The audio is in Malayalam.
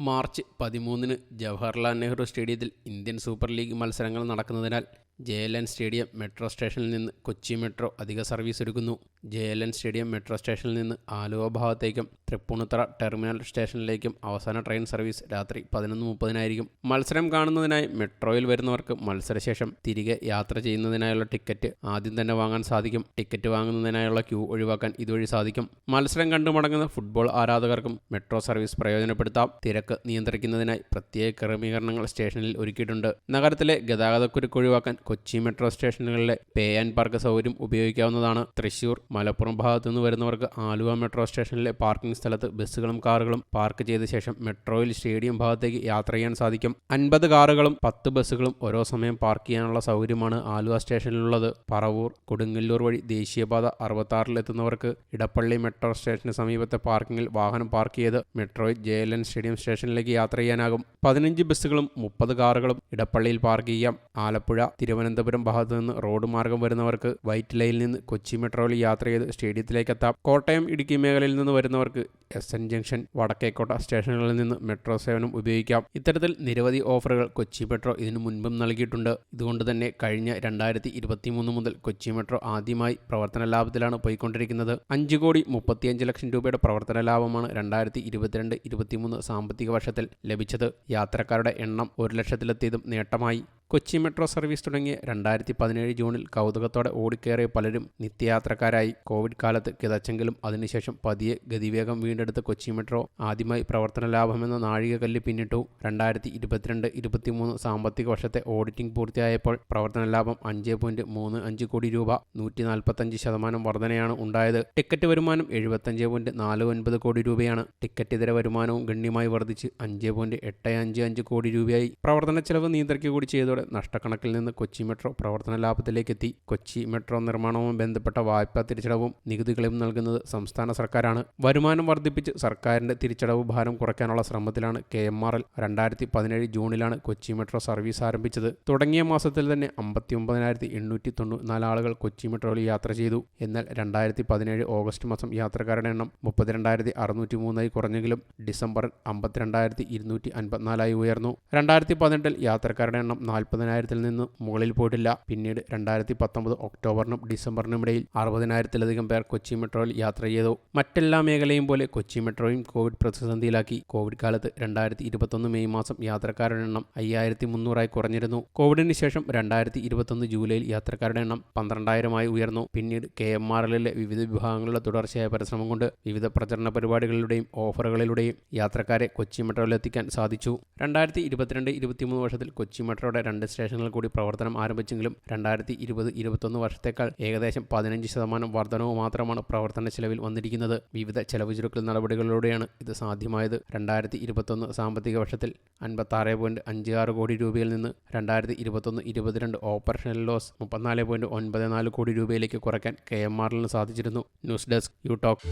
മാർച്ച് പതിമൂന്നിന് ജവഹർലാൽ നെഹ്റു സ്റ്റേഡിയത്തിൽ ഇന്ത്യൻ സൂപ്പർ ലീഗ് മത്സരങ്ങൾ നടക്കുന്നതിനാൽ J L N stadium metro സ്റ്റേഷനിൽ നിന്ന് കൊച്ചി മെട്രോ അധിക സർവീസ് ഒരുക്കുന്നു. J L N stadium metro സ്റ്റേഷനിൽ നിന്ന് ആലുവ ഭാഗത്തേക്കും തൃപ്പൂണിത്തറ ടെർമിനൽ സ്റ്റേഷനിലേക്കും അവസാന ട്രെയിൻ സർവീസ് രാത്രി പതിനൊന്ന് മുപ്പതിനായിരിക്കും. മത്സരം കാണുന്നതിനായി മെട്രോയിൽ വരുന്നവർക്ക് മത്സരശേഷം തിരികെ യാത്ര ചെയ്യുന്നതിനായുള്ള ടിക്കറ്റ് ആദ്യം തന്നെ വാങ്ങാൻ സാധിക്കും. ടിക്കറ്റ് വാങ്ങുന്നതിനായുള്ള ക്യൂ ഒഴിവാക്കാൻ ഇതുവഴി സാധിക്കും. മത്സരം കണ്ടു മടങ്ങുന്ന ഫുട്ബോൾ ആരാധകർക്കും മെട്രോ സർവീസ് പ്രയോജനപ്പെടുത്താം. തിരക്ക് നിയന്ത്രിക്കുന്നതിനായി പ്രത്യേക ക്രമീകരണങ്ങൾ സ്റ്റേഷനിൽ ഒരുക്കിയിട്ടുണ്ട്. നഗരത്തിലെ ഗതാഗതക്കുരുക്ക് ഒഴിവാക്കാൻ കൊച്ചി മെട്രോ സ്റ്റേഷനുകളിലെ പേ ആൻഡ് പാർക്ക് സൗകര്യം ഉപയോഗിക്കാവുന്നതാണ്. തൃശൂർ മലപ്പുറം ഭാഗത്തു നിന്ന് വരുന്നവർക്ക് ആലുവ മെട്രോ സ്റ്റേഷനിലെ പാർക്കിംഗ് സ്ഥലത്ത് ബസ്സുകളും കാറുകളും പാർക്ക് ചെയ്ത ശേഷം മെട്രോയിൽ സ്റ്റേഡിയം ഭാഗത്തേക്ക് യാത്ര ചെയ്യാൻ സാധിക്കും. അൻപത് കാറുകളും പത്ത് ബസ്സുകളും ഓരോ സമയം പാർക്ക് ചെയ്യാനുള്ള സൗകര്യമാണ് ആലുവ സ്റ്റേഷനിലുള്ളത്. പറവൂർ കൊടുങ്ങല്ലൂർ വഴി ദേശീയപാത അറുപത്താറിലെത്തുന്നവർക്ക് ഇടപ്പള്ളി മെട്രോ സ്റ്റേഷന് സമീപത്തെ പാർക്കിംഗിൽ വാഹനം പാർക്ക് ചെയ്ത് മെട്രോയിൽ ജെ എൽ എൻ സ്റ്റേഡിയം സ്റ്റേഷനിലേക്ക് യാത്ര ചെയ്യാനാകും. പതിനഞ്ച് ബസ്സുകളും മുപ്പത് കാറുകളും ഇടപ്പള്ളിയിൽ പാർക്ക് ചെയ്യാം. ആലപ്പുഴ തിരുവനന്തപുരം ഭാഗത്തു നിന്ന് റോഡ് മാർഗം വരുന്നവർക്ക് വൈറ്റ് ലൈനിൽ നിന്ന് കൊച്ചി മെട്രോയിൽ യാത്ര ചെയ്ത് സ്റ്റേഡിയത്തിലേക്ക് എത്താം. കോട്ടയം ഇടുക്കി മേഖലയിൽ നിന്ന് വരുന്നവർക്ക് എസ് എൻ ജംഗ്ഷൻ വടക്കേക്കോട്ട സ്റ്റേഷനുകളിൽ നിന്ന് മെട്രോ സേവനം ഉപയോഗിക്കാം. ഇത്തരത്തിൽ നിരവധി ഓഫറുകൾ കൊച്ചി മെട്രോ ഇതിനു മുൻപും നൽകിയിട്ടുണ്ട്. ഇതുകൊണ്ട് തന്നെ കഴിഞ്ഞ രണ്ടായിരത്തി ഇരുപത്തിമൂന്ന് മുതൽ കൊച്ചി മെട്രോ ആദ്യമായി പ്രവർത്തന ലാഭത്തിലാണ് പോയിക്കൊണ്ടിരിക്കുന്നത്. അഞ്ച് കോടി മുപ്പത്തിയഞ്ച് ലക്ഷം രൂപയുടെ പ്രവർത്തന ലാഭമാണ് രണ്ടായിരത്തി ഇരുപത്തിരണ്ട് ഇരുപത്തിമൂന്ന് സാമ്പത്തിക വർഷത്തിൽ ലഭിച്ചത്. യാത്രക്കാരുടെ എണ്ണം ഒരു ലക്ഷത്തിലെത്തിയതും നേട്ടമായി. കൊച്ചി മെട്രോ സർവീസ് തുടങ്ങിയ രണ്ടായിരത്തി പതിനേഴ് ജൂണിൽ കൗതുകത്തോടെ ഓടിക്കേറിയ പലരും നിത്യയാത്രക്കാരായി. കോവിഡ് കാലത്ത് കിതച്ചെങ്കിലും അതിനുശേഷം പതിയെ ഗതിവേഗം വീണ്ടെടുത്ത കൊച്ചി മെട്രോ ആദ്യമായി പ്രവർത്തന ലാഭമെന്ന നാഴികകല്ല് പിന്നിട്ടു. രണ്ടായിരത്തി ഇരുപത്തിരണ്ട് ഇരുപത്തിമൂന്ന് സാമ്പത്തിക വർഷത്തെ ഓഡിറ്റിംഗ് പൂർത്തിയായപ്പോൾ പ്രവർത്തന ലാഭം അഞ്ച് പോയിന്റ് മൂന്ന് അഞ്ച് കോടി രൂപ നൂറ്റി നാൽപ്പത്തഞ്ച് ശതമാനം വർധനയാണ് ഉണ്ടായത്. ടിക്കറ്റ് വരുമാനം എഴുപത്തഞ്ച് പോയിന്റ് നാല് ഒൻപത് കോടി രൂപയാണ്. ടിക്കറ്റ് ഇതര വരുമാനവും ഗണ്യമായി വർദ്ധിച്ച് അഞ്ച് പോയിന്റ് എട്ട് അഞ്ച് അഞ്ച് കോടി രൂപയായി. പ്രവർത്തന ചെലവ് നിയന്ത്രിക്കുക കൂടി നഷ്ടക്കണക്കിൽ നിന്ന് കൊച്ചി മെട്രോ പ്രവർത്തന ലാഭത്തിലേക്കെത്തി. കൊച്ചി മെട്രോ നിർമ്മാണവും ബന്ധപ്പെട്ട വായ്പാ തിരിച്ചടവും നികുതികളും നൽകുന്നത് സംസ്ഥാന സർക്കാരാണ്. വരുമാനം വർദ്ധിപ്പിച്ച് സർക്കാരിന്റെ തിരിച്ചടവ് ഭാരം കുറയ്ക്കാനുള്ള ശ്രമത്തിലാണ് കെ എം ആർ എൽ. രണ്ടായിരത്തി പതിനേഴ് ജൂണിലാണ് കൊച്ചി മെട്രോ സർവീസ് ആരംഭിച്ചത്. തുടങ്ങിയ മാസത്തിൽ തന്നെ അമ്പത്തി ഒമ്പതിനായിരത്തി എണ്ണൂറ്റി തൊണ്ണൂറ്റിനാല് ആളുകൾ കൊച്ചി മെട്രോയിൽ യാത്ര ചെയ്തു. എന്നാൽ രണ്ടായിരത്തി പതിനേഴ് ഓഗസ്റ്റ് മാസം യാത്രക്കാരുടെ എണ്ണം മുപ്പത്തിരണ്ടായിരത്തി അറുന്നൂറ്റി മൂന്നായി കുറഞ്ഞെങ്കിലും ഡിസംബറിൽ അമ്പത്തിരണ്ടായിരത്തി ഇരുന്നൂറ്റി അൻപത്തിനാലായി ഉയർന്നു. രണ്ടായിരത്തി പതിനെട്ടിൽ യാത്രക്കാരുടെ എണ്ണം നാൽപ്പതിനായിരത്തിൽ നിന്ന് മുകളിൽ പോയിട്ടില്ല. പിന്നീട് രണ്ടായിരത്തി പത്തൊമ്പത് ഒക്ടോബറിനും ഡിസംബറിനും ഇടയിൽ അറുപതിനായിരത്തിലധികം പേർ കൊച്ചി മെട്രോയിൽ യാത്ര ചെയ്തു. മറ്റെല്ലാ മേഖലയും പോലെ കൊച്ചി മെട്രോയും കോവിഡ് പ്രതിസന്ധിയിലാക്കി. കോവിഡ് കാലത്ത് രണ്ടായിരത്തി ഇരുപത്തൊന്ന് മെയ് മാസം യാത്രക്കാരുടെ എണ്ണം അയ്യായിരത്തി മുന്നൂറായി കുറഞ്ഞിരുന്നു. കോവിഡിന് ശേഷം രണ്ടായിരത്തി ഇരുപത്തൊന്ന് ജൂലൈയിൽ യാത്രക്കാരുടെ എണ്ണം പന്ത്രണ്ടായിരമായി ഉയർന്നു. പിന്നീട് കെ എം ആർ എല്ലിലെ വിവിധ വിഭാഗങ്ങളുടെ തുടർച്ചയായ പരിശ്രമം കൊണ്ട് വിവിധ പ്രചരണ പരിപാടികളിലൂടെയും ഓഫറുകളിലൂടെയും യാത്രക്കാരെ കൊച്ചി മെട്രോയിൽ എത്തിക്കാൻ സാധിച്ചു. രണ്ടായിരത്തി ഇരുപത്തിരണ്ട് ഇരുപത്തിമൂന്ന് വർഷത്തിൽ കൊച്ചി മെട്രോയുടെ രണ്ട് സ്റ്റേഷനുകൾ കൂടി പ്രവർത്തനം ആരംഭിച്ചെങ്കിലും രണ്ടായിരത്തി ഇരുപത് ഇരുപത്തൊന്ന് വർഷത്തേക്കാൾ ഏകദേശം പതിനഞ്ച് ശതമാനം വർധനവ് മാത്രമാണ് പ്രവർത്തന ചെലവിൽ വന്നിരിക്കുന്നത്. വിവിധ ചെലവ് ചുരുക്കൽ നടപടികളിലൂടെയാണ് ഇത് സാധ്യമായത്. രണ്ടായിരത്തി ഇരുപത്തൊന്ന് സാമ്പത്തിക വർഷത്തിൽ അൻപത്താറ് പോയിന്റ് അഞ്ച് ആറ് കോടി രൂപയിൽ നിന്ന് രണ്ടായിരത്തി ഇരുപത്തൊന്ന് ഇരുപത്തിരണ്ട് ഓപ്പറേഷണൽ ലോസ് മുപ്പത്തിനാല് പോയിന്റ് ഒൻപത് നാല് കോടി രൂപയിലേക്ക് കുറയ്ക്കാൻ കെ എം ആറിന് സാധിച്ചിരുന്നു. News desk you talk.